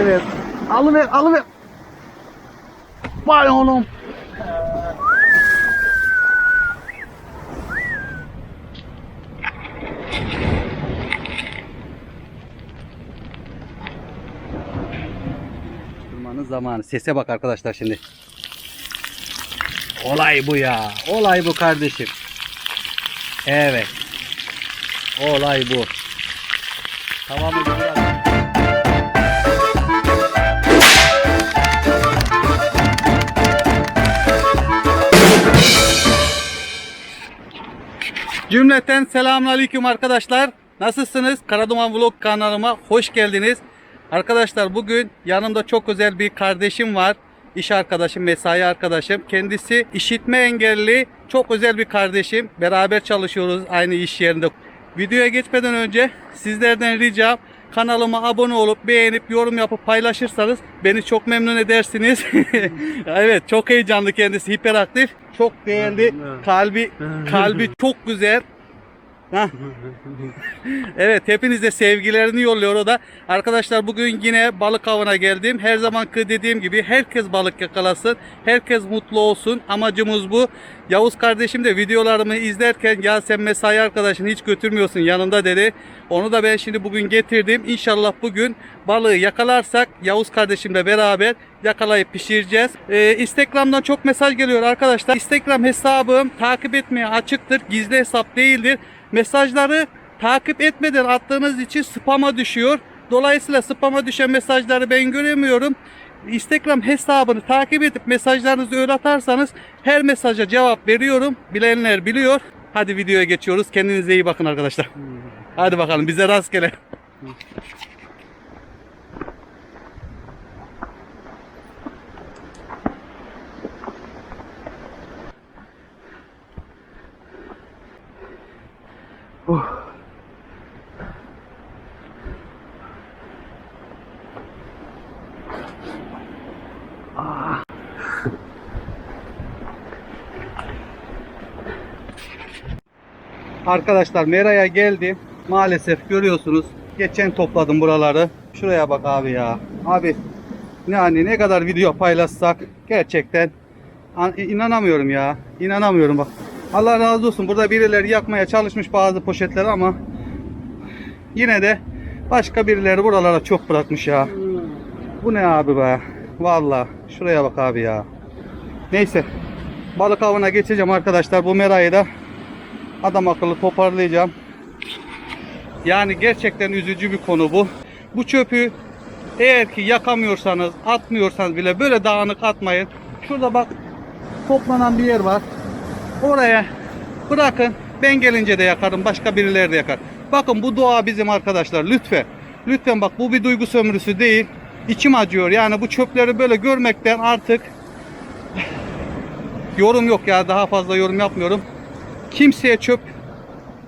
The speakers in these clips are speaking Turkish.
Evet. Alıver, alıver. Vay oğlum. Durmanın zamanı. Sese bak arkadaşlar şimdi. Olay bu ya. Olay bu kardeşim. Evet. Olay bu. Tamam mı? Cümleten selamünaleyküm arkadaşlar. Nasılsınız? Karaduman Vlog kanalıma hoş geldiniz. Arkadaşlar bugün yanımda çok özel bir kardeşim var. İş arkadaşım, mesai arkadaşım. Kendisi işitme engelli çok özel bir kardeşim. Beraber çalışıyoruz aynı iş yerinde. Videoya geçmeden önce sizlerden ricam kanalıma abone olup beğenip yorum yapıp paylaşırsanız beni çok memnun edersiniz. evet çok heyecanlı kendisi hiperaktif. Çok değerli kalbi kalbi çok güzel. Evet hepinize sevgilerini yolluyor o da. Arkadaşlar bugün yine balık avına geldim. Her zamanki dediğim gibi herkes balık yakalasın. Herkes mutlu olsun. Amacımız bu. Yavuz kardeşim de videolarımı izlerken ya sen mesai arkadaşını hiç götürmüyorsun yanında dedi. Onu da ben şimdi bugün getirdim. İnşallah bugün balığı yakalarsak Yavuz kardeşimle beraber yakalayıp pişireceğiz. Ee, Instagram'dan çok mesaj geliyor arkadaşlar. Instagram hesabım takip etmeye açıktır. Gizli hesap değildir. Mesajları takip etmeden attığınız için spama düşüyor. Dolayısıyla spama düşen mesajları ben göremiyorum. Instagram hesabını takip edip mesajlarınızı öyle atarsanız her mesaja cevap veriyorum. Bilenler biliyor. Hadi videoya geçiyoruz. Kendinize iyi bakın arkadaşlar. Hadi bakalım bize rastgele. Arkadaşlar Mera'ya geldim. Maalesef görüyorsunuz. Geçen topladım buraları. Şuraya bak abi ya. Abi yani ne kadar video paylaşsak gerçekten an- inanamıyorum ya. İnanamıyorum bak. Allah razı olsun. Burada birileri yakmaya çalışmış bazı poşetleri ama yine de başka birileri buralara çok bırakmış ya. Bu ne abi be? Vallahi şuraya bak abi ya. Neyse. Balık avına geçeceğim arkadaşlar. Bu merayı da adam akıllı toparlayacağım. Yani gerçekten üzücü bir konu bu. Bu çöpü eğer ki yakamıyorsanız, atmıyorsanız bile böyle dağınık atmayın. Şurada bak toplanan bir yer var. Oraya bırakın. Ben gelince de yakarım. Başka birileri de yakar. Bakın bu doğa bizim arkadaşlar. Lütfen. Lütfen bak bu bir duygu sömürüsü değil. İçim acıyor. Yani bu çöpleri böyle görmekten artık yorum yok ya. Daha fazla yorum yapmıyorum. Kimseye çöp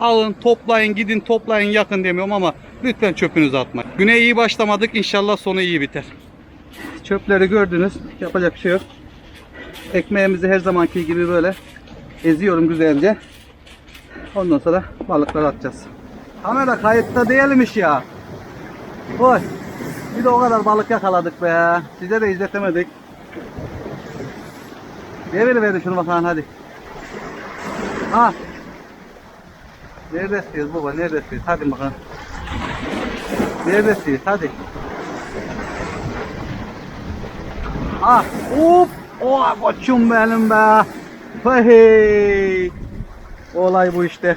alın, toplayın, gidin toplayın, yakın demiyorum ama lütfen çöpünüzü atmayın. Güne iyi başlamadık. İnşallah sonu iyi biter. Çöpleri gördünüz. Yapacak bir şey yok. Ekmeğimizi her zamanki gibi böyle eziyorum güzelce. Ondan sonra balıkları atacağız. Kamera kayıtta değilmiş ya. Oy. Bir de o kadar balık yakaladık be. Size de izletemedik. Devir şunu bakalım hadi. Ha. Neredesiniz baba? Neredesiniz? Hadi bakalım. Neredesiniz? Hadi. Ah. Hop. Oh koçum benim be. Hey. Olay bu işte.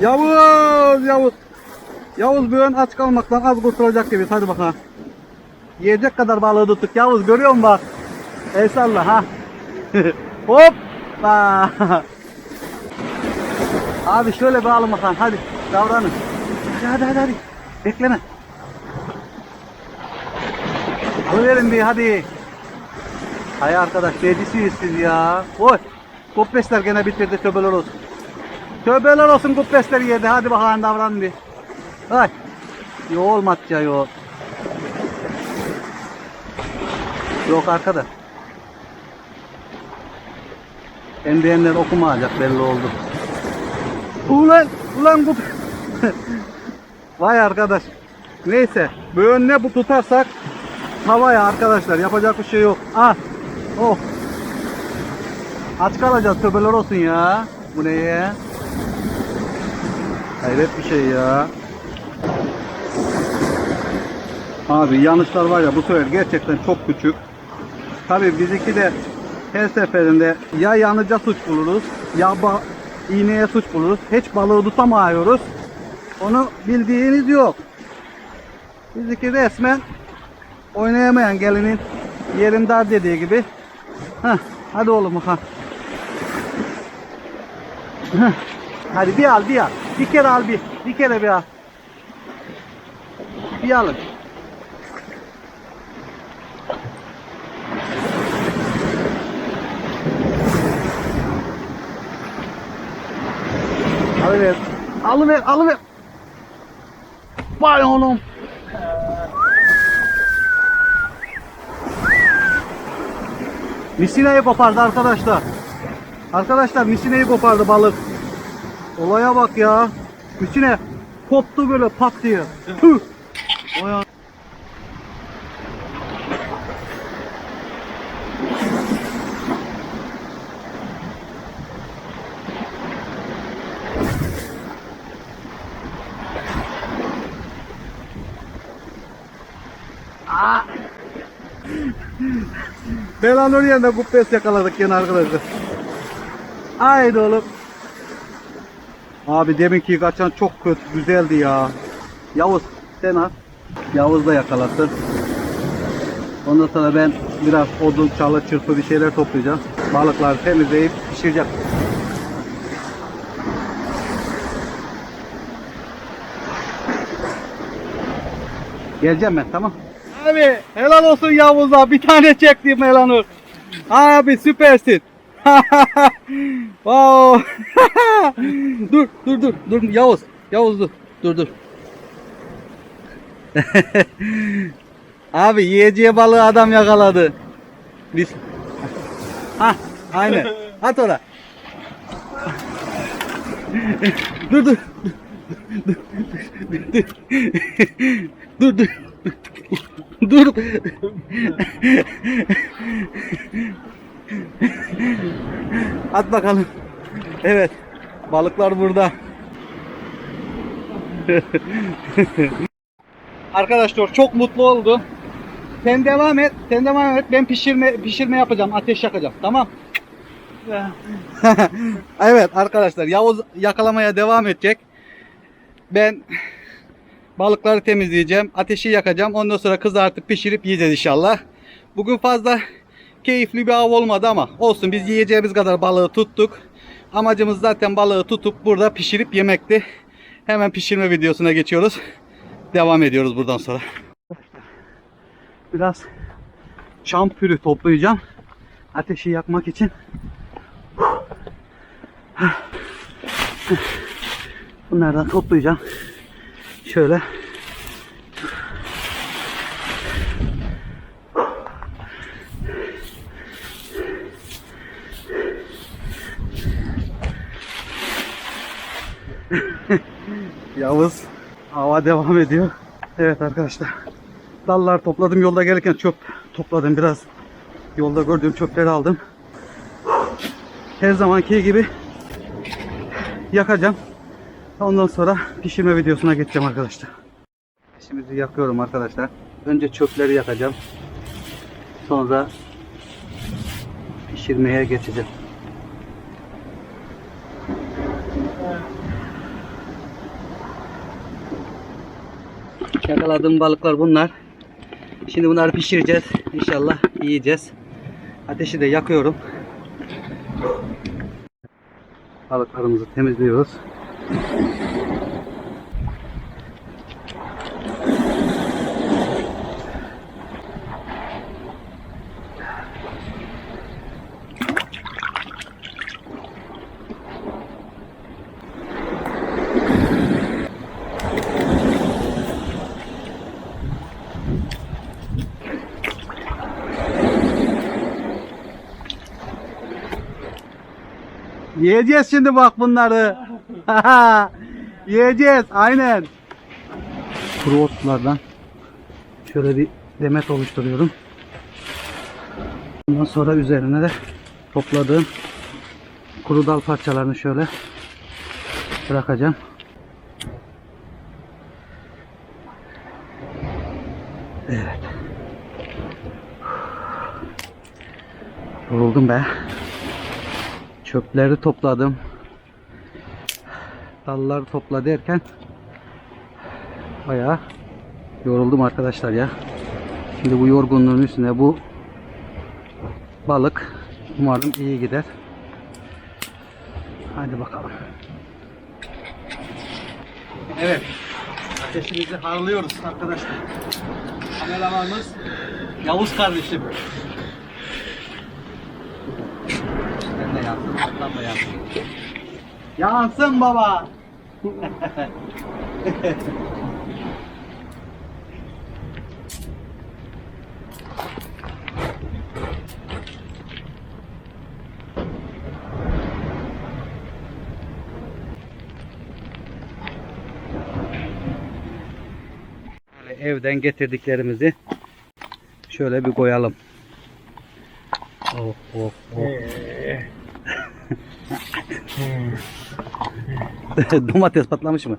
Yavuz, Yavuz. Yavuz bir ön aç kalmaktan az kurtulacak gibi. Hadi bakalım. Yiyecek kadar balığı tuttuk. Yavuz görüyor musun bak? El salla ha. Hoppa. Abi şöyle alın bakalım. Hadi davranın. Hadi hadi hadi. hadi. Bekleme. Alıverin bir hadi. Hay arkadaş necisiniz siz ya. Oy. Kopesler gene bitirdi töbeler olsun. Töbeler olsun kopesler yedi. Hadi bakalım davranın bir. Hay. Yo olmadı ya yo. Yok arkadaş. Endiyenler okumayacak belli oldu. Ulan ulan bu Vay arkadaş. Neyse Böyle ne bu tutarsak havaya arkadaşlar yapacak bir şey yok. Ah. Oh. Aç kalacağız tövbeler olsun ya. Bu ne ya? Hayret bir şey ya. Abi yanlışlar var ya bu sefer gerçekten çok küçük. Tabii bizimki de her seferinde ya yanıca suç buluruz ya iğneye suç buluruz. Hiç balığı tutamıyoruz. Onu bildiğiniz yok. Bizimki resmen oynayamayan gelinin yerim dar dediği gibi. Heh, hadi oğlum ha. Hadi bir al bir al. Bir kere al bir. Bir kere bir al. Bir alın. Alıver. Alıver, alıver. Vay oğlum. Misineyi kopardı arkadaşlar. Arkadaşlar misineyi kopardı balık. Olaya bak ya. Misine koptu böyle pat diye. Tüh. Belanur yerinde kuppes yakaladık yine arkadaşlar. Haydi oğlum. Abi deminki kaçan çok kötü güzeldi ya. Yavuz sen al. Yavuz da yakalasın. Ondan sonra ben biraz odun, çalı, çırpı bir şeyler toplayacağım. Balıkları temizleyip pişireceğim. Geleceğim ben tamam. Abi helal olsun Yavuz'a bir tane çektim Elanur. Abi süpersin. wow. dur dur dur dur Yavuz. Yavuz dur. Dur dur. Abi yiyeceği balığı adam yakaladı. Biz. Ha, aynen. At ora. dur dur. Dur dur. Dur. At bakalım. Evet. Balıklar burada. Arkadaşlar çok mutlu oldu. Sen devam et. Sen devam et. Ben pişirme pişirme yapacağım. Ateş yakacağım. Tamam. evet arkadaşlar Yavuz yakalamaya devam edecek. Ben balıkları temizleyeceğim. Ateşi yakacağım. Ondan sonra kızartıp pişirip yiyeceğiz inşallah. Bugün fazla keyifli bir av olmadı ama olsun biz yiyeceğimiz kadar balığı tuttuk. Amacımız zaten balığı tutup burada pişirip yemekti. Hemen pişirme videosuna geçiyoruz. Devam ediyoruz buradan sonra. Biraz çam pürü toplayacağım. Ateşi yakmak için. Bunlardan toplayacağım. Şöyle. Yavuz hava devam ediyor. Evet arkadaşlar. Dallar topladım yolda gelirken çöp topladım biraz. Yolda gördüğüm çöpleri aldım. Her zamanki gibi yakacağım. Ondan sonra pişirme videosuna geçeceğim arkadaşlar. Şimdi yakıyorum arkadaşlar. Önce çöpleri yakacağım. Sonra pişirmeye geçeceğim. Yakaladığım balıklar bunlar. Şimdi bunları pişireceğiz. İnşallah yiyeceğiz. Ateşi de yakıyorum. Balıklarımızı temizliyoruz. Yiyeceğiz şimdi bak bunları. Yiyeceğiz aynen. Kuru otlardan Şöyle bir demet oluşturuyorum. Ondan sonra üzerine de topladığım kuru dal parçalarını şöyle bırakacağım. Evet. Yoruldum be. Çöpleri topladım. Dalları topla derken bayağı yoruldum arkadaşlar ya. Şimdi bu yorgunluğun üstüne bu balık umarım iyi gider. Hadi bakalım. Evet. Ateşimizi harlıyoruz arkadaşlar. Kameramanımız Yavuz kardeşim. Ben de yansın. Yansın baba. Evden getirdiklerimizi şöyle bir koyalım. Oh oh oh. Domates patlamış mı?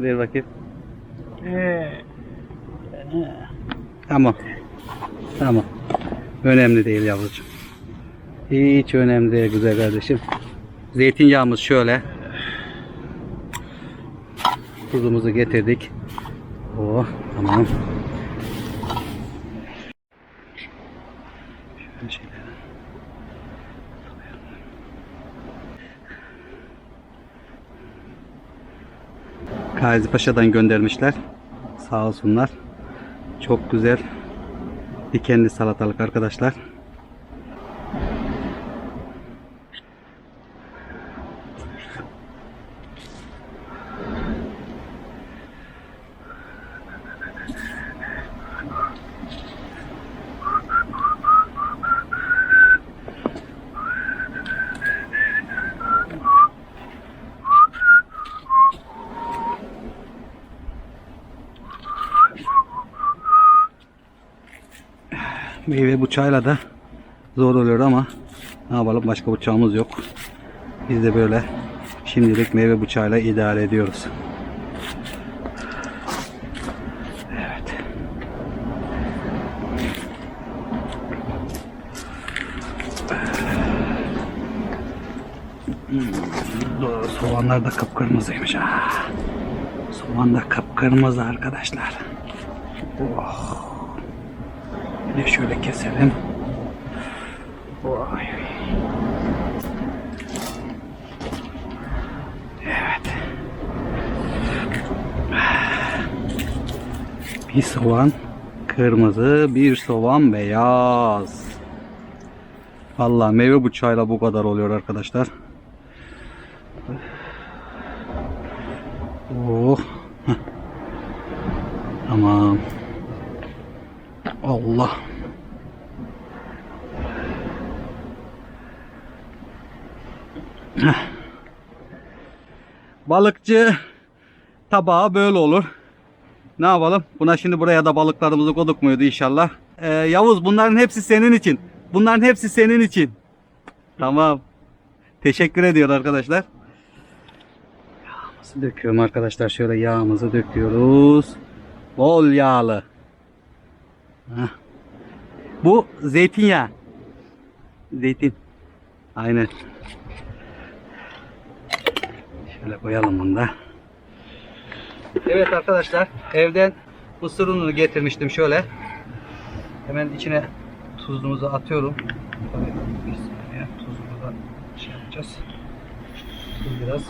Ver bakayım. Tamam. Tamam. Önemli değil yavrucuğum. Hiç önemli değil güzel kardeşim. Zeytinyağımız şöyle. Tuzumuzu getirdik. Oh tamam. Şöyle şeyler. Gazi Paşa'dan göndermişler. Sağ olsunlar. Çok güzel dikenli salatalık arkadaşlar. Meyve bıçağıyla da zor oluyor ama ne yapalım başka bıçağımız yok. Biz de böyle şimdilik meyve bıçağıyla idare ediyoruz. Evet. Hmm, Soğanlar da kıpkırmızıymış ha. Soğan da kıpkırmızı arkadaşlar. Oh. De şöyle keselim. Vay. Evet. Bir soğan kırmızı, bir soğan beyaz. Vallahi meyve bıçağıyla bu kadar oluyor arkadaşlar. Oh. Heh. Tamam. Allah. Balıkçı tabağı böyle olur. Ne yapalım? Buna şimdi buraya da balıklarımızı koyduk muydu inşallah. Ee, Yavuz bunların hepsi senin için. Bunların hepsi senin için. Tamam. Teşekkür ediyor arkadaşlar. Yağımızı döküyorum arkadaşlar. Şöyle yağımızı döküyoruz. Bol yağlı. Heh. Bu zeytinyağı. Zeytin. Aynen. Şöyle koyalım bunu da. Evet arkadaşlar evden mısır ununu getirmiştim şöyle. Hemen içine tuzumuzu atıyorum. Tabii da şey yapacağız. Tuz biraz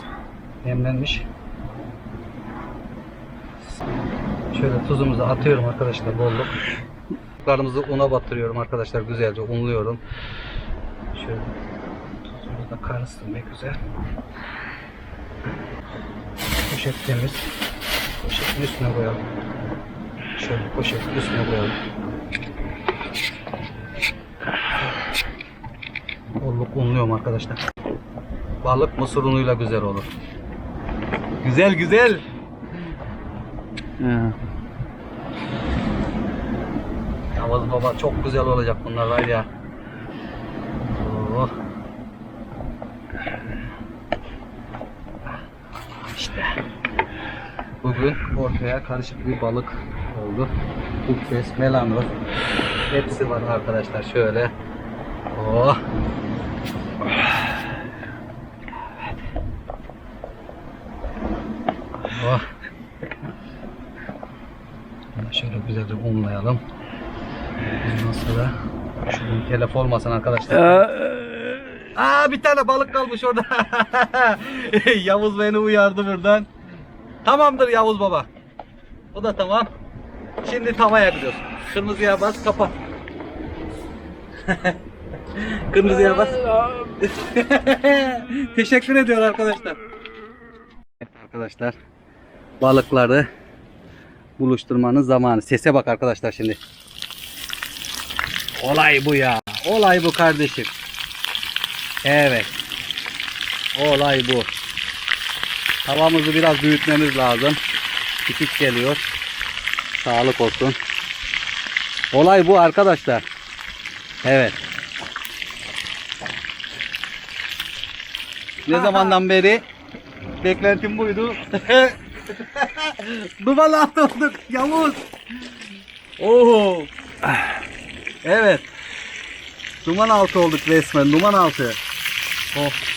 nemlenmiş. Şöyle tuzumuzu atıyorum arkadaşlar bolluk. Balıklarımızı una batırıyorum arkadaşlar güzelce unluyorum. Şöyle tuzumuzu da karıştırmak güzel. Poşet temiz. Poşetin üstüne koyalım. Şöyle poşetin üstüne koyalım. Bolluk unluyorum arkadaşlar. Balık mısır unuyla güzel olur. Güzel güzel. Ha. Yavuz baba çok güzel olacak bunlar var ya. Oh. İşte. Bugün ortaya karışık bir balık oldu. Kukres, melanur. Hepsi var arkadaşlar şöyle. Oh. Oh. Şöyle güzelce unlayalım. Ondan sonra şunun telef olmasın arkadaşlar. Aa bir tane balık kalmış orada. Yavuz beni uyardı buradan. Tamamdır Yavuz baba. Bu da tamam. Şimdi tavaya gidiyoruz. Kırmızıya bas kapat. Kırmızıya bas. Teşekkür ediyor arkadaşlar. Evet arkadaşlar. Balıkları buluşturmanın zamanı. Sese bak arkadaşlar şimdi. Olay bu ya. Olay bu kardeşim. Evet. Olay bu. Tavamızı biraz büyütmemiz lazım. Küçük geliyor. Sağlık olsun. Olay bu arkadaşlar. Evet. Ne zamandan beri beklentim buydu. Duman altı olduk Yavuz. Oo. Evet. Duman altı olduk resmen. Duman altı. Oh.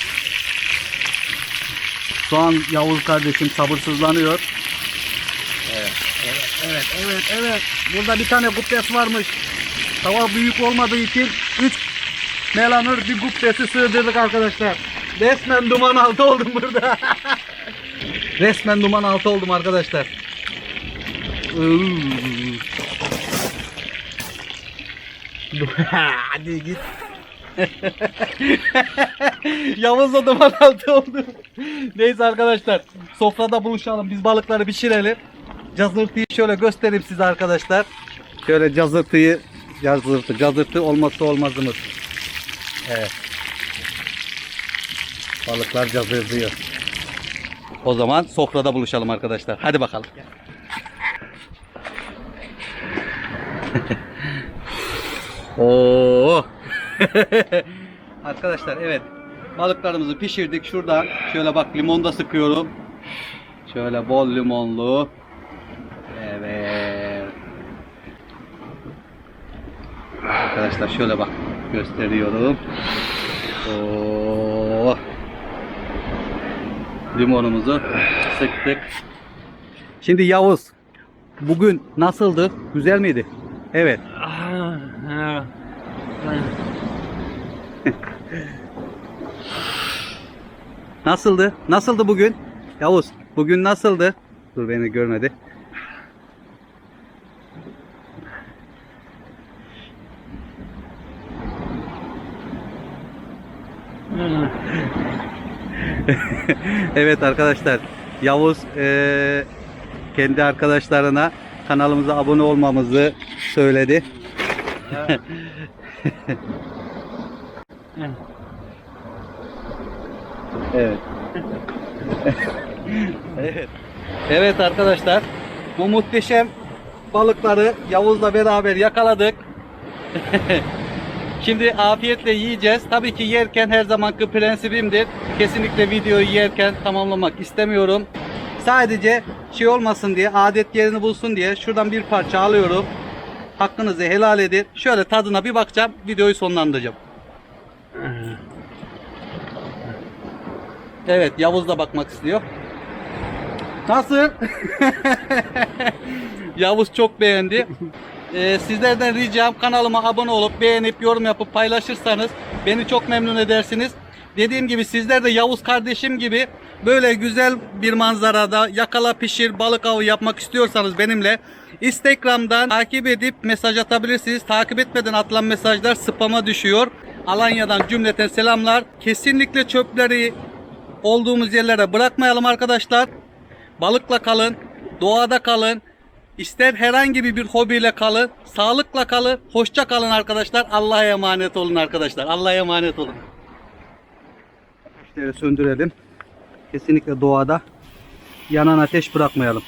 Şu an Yavuz kardeşim sabırsızlanıyor. Evet, evet, evet, evet, evet. Burada bir tane guptes varmış. Tava büyük olmadığı için 3 melanur bir guptesi sığdırdık arkadaşlar. Resmen duman altı oldum burada. Resmen duman altı oldum arkadaşlar. Hadi git. Yavuz da duman altı oldu. Neyse arkadaşlar. Sofrada buluşalım. Biz balıkları pişirelim. Cazırtıyı şöyle göstereyim size arkadaşlar. Şöyle cazırtıyı cazırtı, cazırtı olmazsa olmazımız. Evet. Balıklar cazırtıyor. O zaman sofrada buluşalım arkadaşlar. Hadi bakalım. Oo. Arkadaşlar evet. Balıklarımızı pişirdik. Şuradan şöyle bak limon da sıkıyorum. Şöyle bol limonlu. Evet. Arkadaşlar şöyle bak gösteriyorum. Oo. Limonumuzu sıktık. Şimdi Yavuz bugün nasıldı? Güzel miydi? Evet. Nasıldı? Nasıldı bugün? Yavuz, bugün nasıldı? Dur beni görmedi. evet arkadaşlar, Yavuz eee, kendi arkadaşlarına kanalımıza abone olmamızı söyledi. Evet. evet. Evet arkadaşlar. Bu muhteşem balıkları Yavuz'la beraber yakaladık. Şimdi afiyetle yiyeceğiz. Tabii ki yerken her zamanki prensibimdir. Kesinlikle videoyu yerken tamamlamak istemiyorum. Sadece şey olmasın diye, adet yerini bulsun diye şuradan bir parça alıyorum. Hakkınızı helal edin. Şöyle tadına bir bakacağım. Videoyu sonlandıracağım. Evet Yavuz da bakmak istiyor. Nasıl? Yavuz çok beğendi. Ee, sizlerden ricam kanalıma abone olup beğenip yorum yapıp paylaşırsanız beni çok memnun edersiniz. Dediğim gibi sizler de Yavuz kardeşim gibi böyle güzel bir manzarada yakala pişir balık avı yapmak istiyorsanız benimle Instagram'dan takip edip mesaj atabilirsiniz. Takip etmeden atılan mesajlar spama düşüyor. Alanya'dan cümleten selamlar. Kesinlikle çöpleri olduğumuz yerlere bırakmayalım arkadaşlar. Balıkla kalın, doğada kalın. İster herhangi bir hobiyle kalın, sağlıkla kalın, hoşça kalın arkadaşlar. Allah'a emanet olun arkadaşlar. Allah'a emanet olun. Ateşleri söndürelim. Kesinlikle doğada yanan ateş bırakmayalım.